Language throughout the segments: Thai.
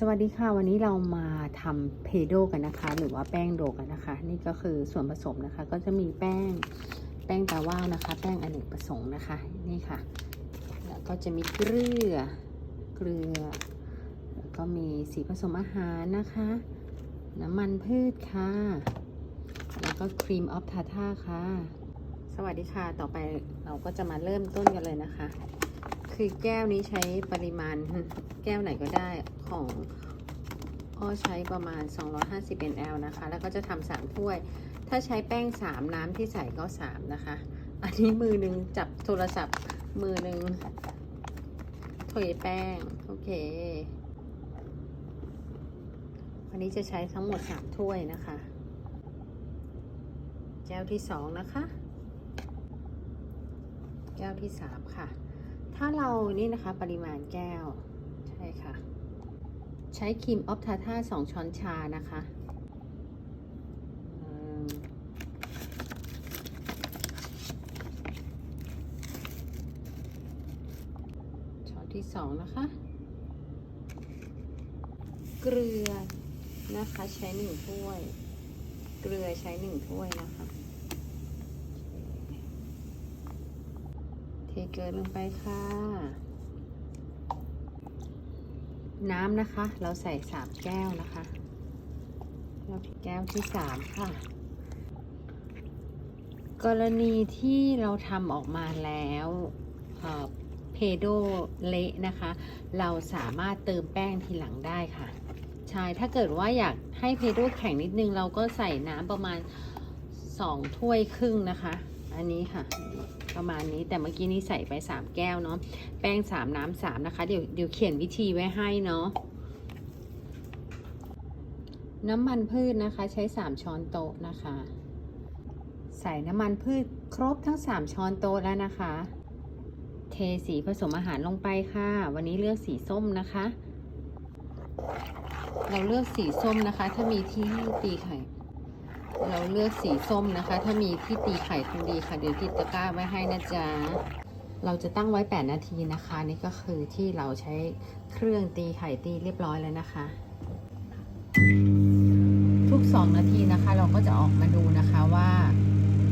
สวัสดีค่ะวันนี้เรามาทำเพโดกันนะคะ หรือว่าแป้งโดกันนะคะ นี่ก็คือส่วนผสมนะคะ ก็จะมีแป้งแป้งตาว่าวนะคะ แป้งอเนกประสงค์นะคะนี่ค่ะ แล้วก็จะมีเกลือเกลือแล้วก็มีสีผสมอาหารนะคะ น้ำมันพืชค่ะ แล้วก็ครีมออฟทาท่าค่ะ สวัสดีค่ะต่อไปเราก็จะมาเริ่มต้นกันเลยนะคะ คือแก้วนี้ใช้ปริมาณแก้วไหนก็ได้ของอ้อใช้ประมาณ 250 ml นะคะ แล้วก็จะทำสามถ้วย ถ้าใช้แป้ง 3 น้ำที่ใส่ก็ 3 นะคะ อันนี้มือหนึ่งจับโทรศัพท์ มือหนึ่งเทแป้ง โอเค วันนี้จะใช้ทั้งหมด 3 ถ้วยนะคะ แก้วที่ 2 นะคะ แก้วที่ 3 ค่ะ ถ้าเรานี่นะคะปริมาณแก้ว ใช่ค่ะ ใช้ครีมออฟทาท่าสองช้อนชานะคะช้อนที่สองนะคะ เกลือนะคะใช้หนึ่งถ้วย เกลือใช้หนึ่งถ้วยนะคะ เทเกลือลงไปค่ะ น้ำนะคะ เราใส่สามแก้วนะคะแล้วแก้วที่สามค่ะ กรณีที่เราทำออกมาแล้วเพโดเละนะคะ เราสามารถเติมแป้งทีหลังได้ค่ะ ใช่ ถ้าเกิดว่าอยากให้เพโดแข็งนิดนึง เราก็ใส่น้ำประมาณ 2 ถ้วยครึ่งนะคะ อันนี้ค่ะ ประมาณนี้แต่เมื่อกี้นี้ใส่ไป 3 แก้วเนาะแป้ง 3 น้ำ3นะคะ เดี๋ยวเดี๋ยวเขียนวิธีไว้ให้เนาะน้ำมันพืชนะคะ ใช้ 3 ช้อนโต๊ะนะคะ ใส่น้ำมันพืชครบทั้ง 3 ช้อนโต๊ะแล้วนะคะ เทสีผสมอาหารลงไปค่ะ วันนี้เลือกสีส้มนะคะ เราเลือกสีส้มนะคะ ถ้ามีที่ตีไข่ เราเลือกสีส้มนะคะ ถ้ามีที่ตีไข่คงดีค่ะ เดี๋ยวติดตะกร้าไว้ให้นะจ๊ะ เราจะตั้งไว้ 8 นาทีนะคะ นี่ก็คือที่เราใช้เครื่องตีไข่ตีเรียบร้อยแล้วนะคะ ทุก 2 นาทีนะคะ เราก็จะออกมาดูนะคะว่า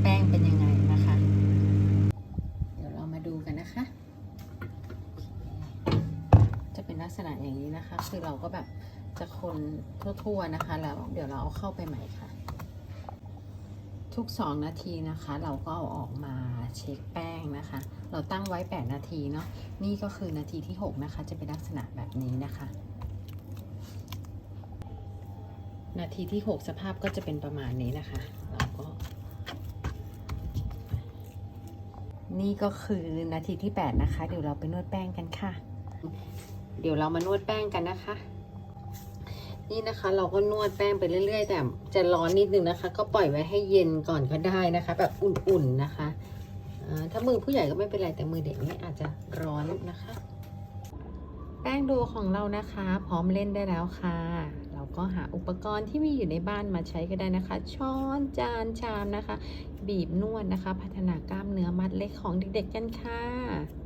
แป้งเป็นยังไงนะคะ เดี๋ยวเรามาดูกันนะคะ จะเป็นลักษณะอย่างนี้นะคะ คือเราก็แบบจะคนทั่วๆนะคะ แล้วเดี๋ยวเราเอาเข้าไปใหม่ค่ะ ทุก 2 นาทีนะคะ เราก็เอาออกมาเช็คแป้งนะคะ เราตั้งไว้ 8 นาทีเนาะนี่ก็คือนาทีที่ 6 นะคะ จะเป็นลักษณะแบบนี้นะคะ นาทีที่ 6 สภาพก็จะเป็นประมาณนี้นะคะ เราก็ นี่ก็คือนาทีที่ 8 นะคะ เดี๋ยวเราไปนวดแป้งกันค่ะ เดี๋ยวเรามานวดแป้งกันนะคะ นี่นะคะเราก็นวดแป้งไปเรื่อย ๆ แต่จะร้อนนิดนึงนะคะ ก็ปล่อยไว้ให้เย็นก่อนก็ได้นะคะ แบบอุ่นๆนะคะถ้ามือผู้ใหญ่ก็ไม่เป็นไรแต่มือเด็กนี่อาจจะร้อนนะคะ แป้งโดของเรานะคะ พร้อมเล่นได้แล้วค่ะ เราก็หาอุปกรณ์ที่มีอยู่ในบ้านมาใช้ก็ได้นะคะ ช้อนจานชามนะคะ บีบนวดนะคะ พัฒนากล้ามเนื้อมัดเล็กของเด็กๆกันค่ะ